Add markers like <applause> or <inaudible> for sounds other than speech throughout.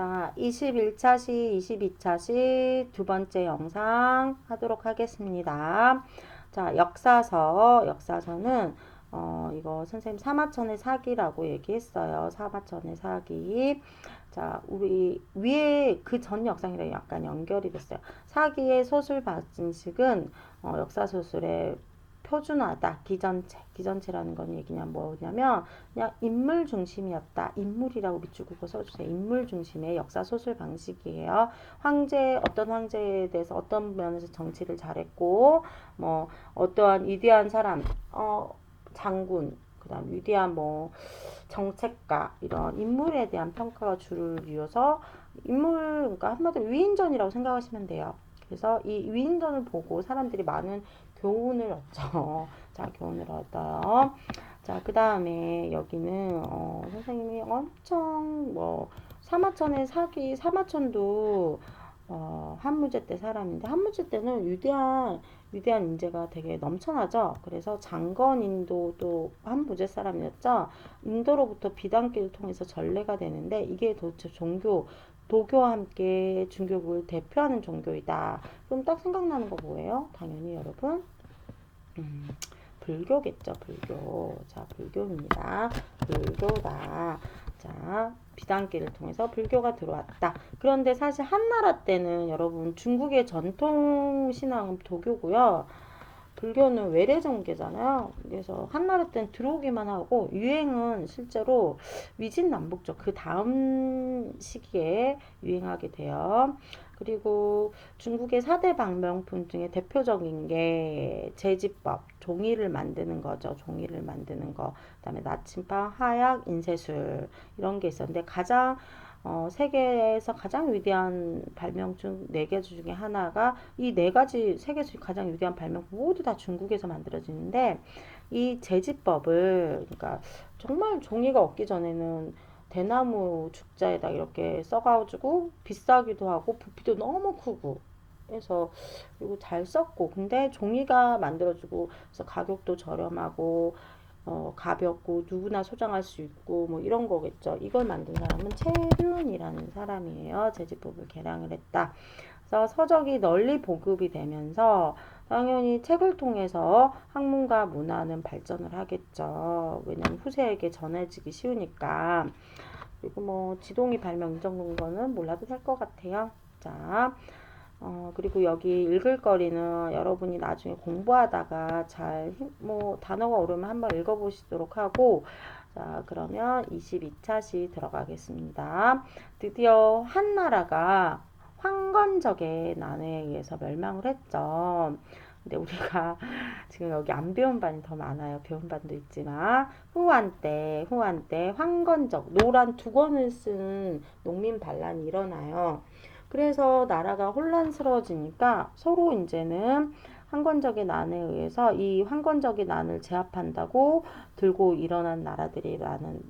자, 21차 시, 22차 시 두 번째 영상 하도록 하겠습니다. 자, 역사서, 역사서는 어, 이거 선생님 사마천의 사기라고 얘기했어요. 사마천의 사기. 자, 우리 위에 그전 영상이랑 약간 연결이 됐어요. 사기의 소술 방식은 어, 역사 소술의 표준화다. 기전체. 기전체라는 건 얘기냐 뭐냐면 그냥 인물 중심이었다. 인물이라고 밑줄 긋고 써주세요. 인물 중심의 역사 소설 방식이에요. 황제 어떤 황제에 대해서 어떤 면에서 정치를 잘했고 뭐 어떠한 위대한 사람 어 장군 그다음 위대한 뭐 정책가 이런 인물에 대한 평가가 주를 이어서 인물 그러니까 한마디로 위인전이라고 생각하시면 돼요. 그래서 이 위인전을 보고 사람들이 많은 교훈을 얻죠. <laughs> 자, 교훈을 얻어요. 자, 그 다음에 여기는, 어, 선생님이 엄청, 뭐, 사마천의 사기, 사마천도, 어, 한무제 때 사람인데, 한무제 때는 위대한, 위대한 인재가 되게 넘쳐나죠. 그래서 장건 인도 또 한무제 사람이었죠. 인도로부터 비단길을 통해서 전래가 되는데, 이게 도대체 종교, 도교와 함께 중교국을 대표하는 종교이다. 그럼 딱 생각나는 거 뭐예요? 당연히 여러분. 음, 불교겠죠, 불교. 자, 불교입니다. 불교다. 자, 비단길을 통해서 불교가 들어왔다. 그런데 사실 한나라 때는 여러분 중국의 전통 신앙은 도교고요. 불교는 외래정계잖아요. 그래서 한나라 때는 들어오기만 하고 유행은 실제로 위진남북적 그 다음 시기에 유행하게 돼요. 그리고 중국의 사대 방명품 중에 대표적인 게 제지법, 종이를 만드는 거죠. 종이를 만드는 거. 그다음에 나침반, 화약, 인쇄술 이런 게 있었는데 가장 어, 세계에서 가장 위대한 발명 중 네 개 중에 하나가 이 네 가지 세계에서 가장 위대한 발명품 모두 다 중국에서 만들어지는데 이 제지법을 그러니까 정말 종이가 없기 전에는 대나무 죽자에다 이렇게 써가지고 비싸기도 하고 부피도 너무 크고 해서 그리고 잘 썼고 근데 종이가 만들어지고 그래서 가격도 저렴하고 어, 가볍고 누구나 소장할 수 있고 뭐 이런 거겠죠. 이걸 만든 사람은 채륜이라는 사람이에요. 제지법을 개량을 했다. 그래서 서적이 널리 보급이 되면서 당연히 책을 통해서 학문과 문화는 발전을 하겠죠. 왜냐면 후세에게 전해지기 쉬우니까. 그리고 뭐 지동이 발명 거는 몰라도 될 것 같아요. 자, 어, 그리고 여기 읽을 거리는 여러분이 나중에 공부하다가 잘, 뭐, 단어가 오르면 한번 읽어보시도록 하고, 자, 그러면 22차 시 들어가겠습니다. 드디어 한나라가 황건적의 난해에 의해서 멸망을 했죠. 근데 우리가 <laughs> 지금 여기 안 배운 반이 더 많아요. 배운 반도 있지만 후한 때, 후한 때 황건적 노란 두 권을 쓴 농민 반란이 일어나요. 그래서 나라가 혼란스러워지니까 서로 이제는 황건적의 난에 의해서 이 황건적의 난을 제압한다고 들고 일어난 나라들이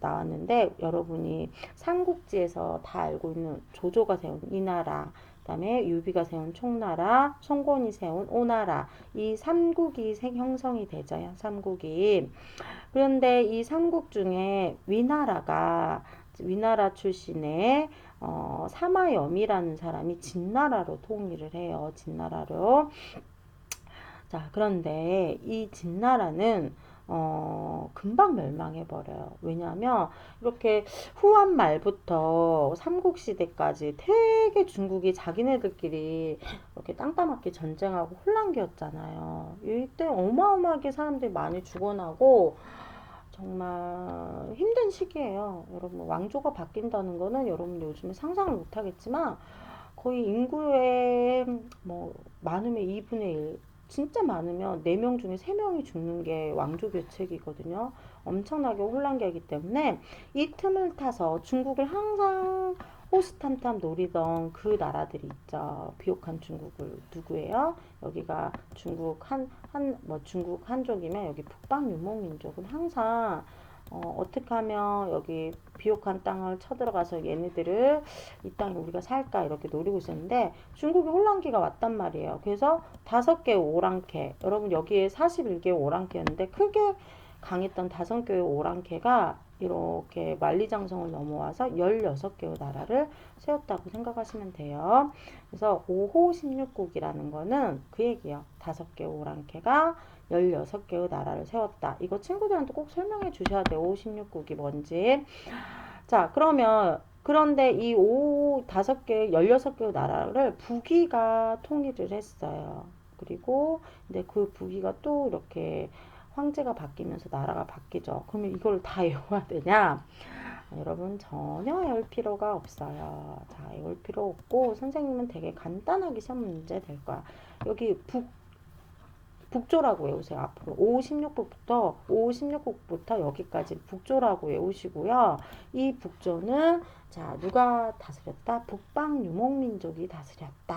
나왔는데 여러분이 삼국지에서 다 알고 있는 조조가 세운 이 나라 그다음에 유비가 세운 총나라, 송곤이 세운 오나라 이 삼국이 형성이 되죠. 삼국이. 그런데 이 삼국 중에 위나라가 위나라 출신의 어, 사마염이라는 사람이 진나라로 통일을 해요. 진나라로. 자, 그런데 이 진나라는 어, 금방 멸망해버려요. 왜냐하면 이렇게 후한 말부터 삼국시대까지 되게 중국이 자기네들끼리 이렇게 땅따먹기 전쟁하고 혼란기였잖아요. 이때 어마어마하게 사람들이 많이 죽어나고 정말 힘든 시기예요. 여러분 왕조가 바뀐다는 거는 여러분 요즘에 상상을 못 하겠지만 거의 인구의 뭐 많으면 2분의 1 진짜 많으면 4명 중에 3명이 죽는 게 왕조 교책이거든요. 엄청나게 혼란기이기 때문에 이 틈을 타서 중국을 항상 호시탐탐 노리던 그 나라들이 있죠. 비옥한 중국을 누구예요? 여기가 중국 한 한 뭐 중국 한족이면 여기 북방 유목민족은 항상 어, 어떻게 하면 여기 비옥한 땅을 쳐들어가서 얘네들을 이 땅에 우리가 살까 이렇게 노리고 있었는데 중국이 혼란기가 왔단 말이에요. 그래서 다섯 개의 오랑캐 여러분 여기에 41개의 오랑캐였는데 크게 강했던 다섯 개의 오랑캐가 이렇게 만리장성을 넘어와서 16개의 나라를 세웠다고 생각하시면 돼요. 그래서 5호 16국이라는 거는 그 얘기예요. 5개 오랑캐가 16개의 나라를 세웠다. 이거 친구들한테 꼭 설명해 주셔야 돼요. 5호 16국이 뭔지. 자, 그러면 그런데 이 5, 5개, 16개의 나라를 부기가 통일을 했어요. 그리고 근데 그 부기가 또 이렇게 황제가 바뀌면서 나라가 바뀌죠. 그러면 이걸 다 외워야 되냐? 여러분 전혀 외울 필요가 없어요. 자, 외울 필요 없고 선생님은 되게 간단하게 시험 문제 될 거야. 여기 북 북조라고 외우세요. 앞으로 5, 16국부터 5, 16국부터 여기까지 북조라고 외우시고요. 이 북조는 자 누가 다스렸다? 북방 유목민족이 다스렸다.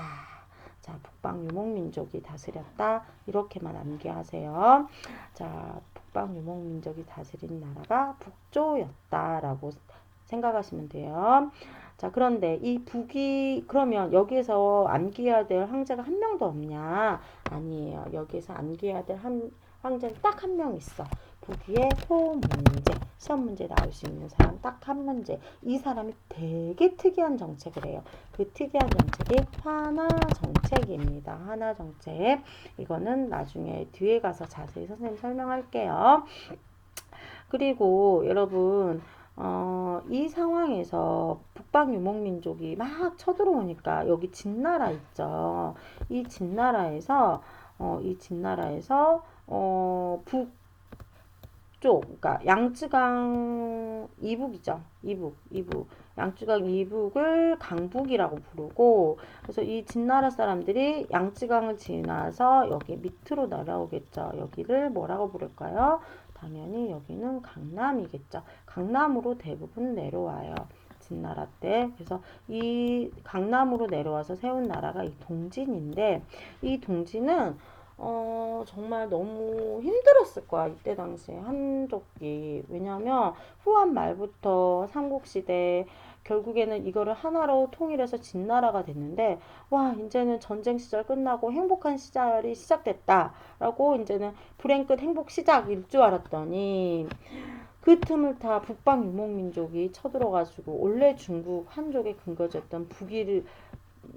자 북방 유목민족이 다스렸다. 이렇게만 암기하세요. 자 북방 유목민족이 다스린 나라가 북조였다라고 생각하시면 돼요. 자, 그런데 이 북이, 그러면 여기에서 암기해야 될 황제가 한 명도 없냐? 아니에요. 여기에서 암기해야 될 한, 황제는 딱 한 명 있어. 북위의 소문제. 시험 문제 나올 수 있는 사람 딱 한 문제. 이 사람이 되게 특이한 정책을 해요. 그 특이한 정책이 하나 정책입니다. 하나 정책. 이거는 나중에 뒤에 가서 자세히 선생님 설명할게요. 그리고 여러분, 어, 이 상황에서 북방 유목민족이 막 쳐들어오니까 여기 진나라 있죠. 이 진나라에서 어, 이 진나라에서 어, 북쪽, 그러니까 양쯔강 이북이죠. 이북, 이북. 양쯔강 이북을 강북이라고 부르고 그래서 이 진나라 사람들이 양쯔강을 지나서 여기 밑으로 날아오겠죠. 여기를 뭐라고 부를까요? 당연히 여기는 강남이겠죠. 강남으로 대부분 내려와요. 진나라 때. 그래서 이 강남으로 내려와서 세운 나라가 이 동진인데 이 동진은 어, 정말 너무 힘들었을 거야. 이때 당시에 한족이. 왜냐면 후한 말부터 삼국시대 결국에는 이거를 하나로 통일해서 진나라가 됐는데 와 이제는 전쟁 시절 끝나고 행복한 시절이 시작됐다라고 이제는 불행 끝 행복 시작일 줄 알았더니 그 틈을 타 북방 유목민족이 쳐들어가지고 원래 중국 한족의 근거지였던 북이를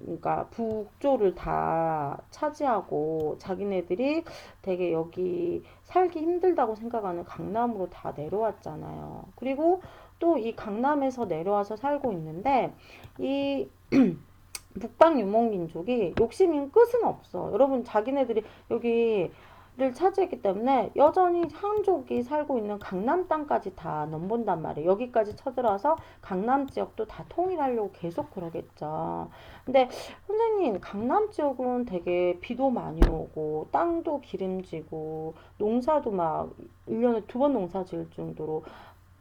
그러니까 북조를 다 차지하고 자기네들이 되게 여기 살기 힘들다고 생각하는 강남으로 다 내려왔잖아요. 그리고 또 이 강남에서 내려와서 살고 있는데 이 <clears throat> 북방 유목민족이 욕심이 끝은 없어. 여러분 자기네들이 여기 를 차지했기 때문에 여전히 한족이 살고 있는 강남 땅까지 다 넘본단 말이에요. 여기까지 쳐들어와서 강남 지역도 다 통일하려고 계속 그러겠죠. 근데 선생님 강남 지역은 되게 비도 많이 오고 땅도 기름지고 농사도 막 1년에 두 번 농사 지을 정도로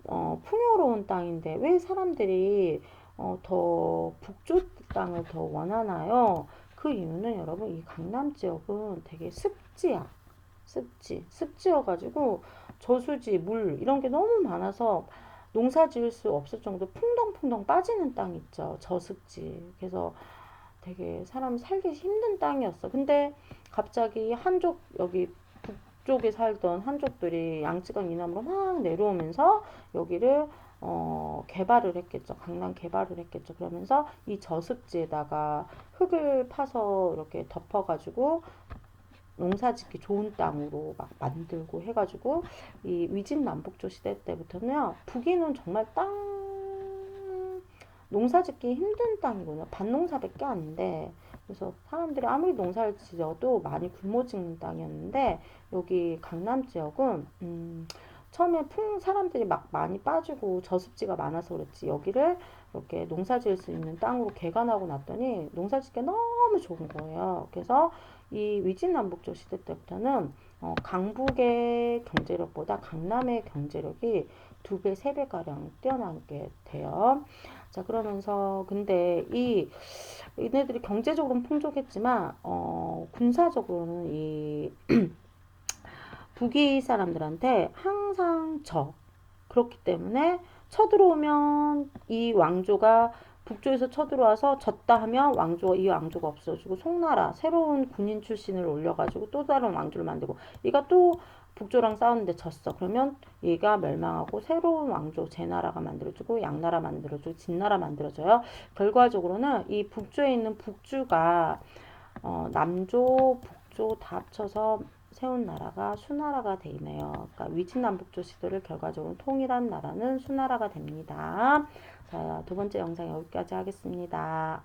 어, 풍요로운 땅인데 왜 사람들이 어, 더 북쪽 땅을 더 원하나요? 그 이유는 여러분 이 강남 지역은 되게 습지야. 습지. 습지여가지고 저수지, 물 이런 게 너무 많아서 농사 지을 수 없을 정도 풍덩풍덩 빠지는 땅 있죠. 저습지. 그래서 되게 사람 살기 힘든 땅이었어. 근데 갑자기 한족 여기 북쪽에 살던 한족들이 양쯔강 이남으로 막 내려오면서 여기를 어, 개발을 했겠죠. 강남 개발을 했겠죠. 그러면서 이 저습지에다가 흙을 파서 이렇게 덮어가지고 농사 짓기 좋은 땅으로 막 만들고 해가지고 이 위진 남북조 시대 때부터는 북이는 정말 땅 농사 짓기 힘든 땅이거든요. 밭농사밖에 아닌데 그래서 사람들이 아무리 농사를 지어도 많이 굶어 죽는 땅이었는데 여기 강남 지역은 음, 처음에 풍 사람들이 막 많이 빠지고 저습지가 많아서 그렇지 여기를 이렇게 농사 지을 수 있는 땅으로 개간하고 났더니 농사 짓기 너무 좋은 거예요. 그래서 이 위진남북조 시대 때부터는 어, 강북의 경제력보다 강남의 경제력이 두 배, 세 배가량 뛰어나게 돼요. 자, 그러면서, 근데 이, 얘네들이 경제적으로는 풍족했지만, 어, 군사적으로는 이, <clears throat> 북이 사람들한테 항상 져. 그렇기 때문에 쳐들어오면 이 왕조가 북조에서 쳐들어와서 졌다 하면 왕조 이 왕조가 없어지고 송나라 새로운 군인 출신을 올려가지고 또 다른 왕조를 만들고 이가 또 북조랑 싸웠는데 졌어. 그러면 얘가 멸망하고 새로운 왕조, 제나라가 만들어주고 양나라 만들어주고 진나라 만들어져요. 결과적으로는 이 북조에 있는 북주가 어, 남조, 북조 다 합쳐서 세운 나라가 수나라가 되네요. 그러니까 위진남북조 시도를 결과적으로 통일한 나라는 수나라가 됩니다. 자, 두 번째 영상 여기까지 하겠습니다.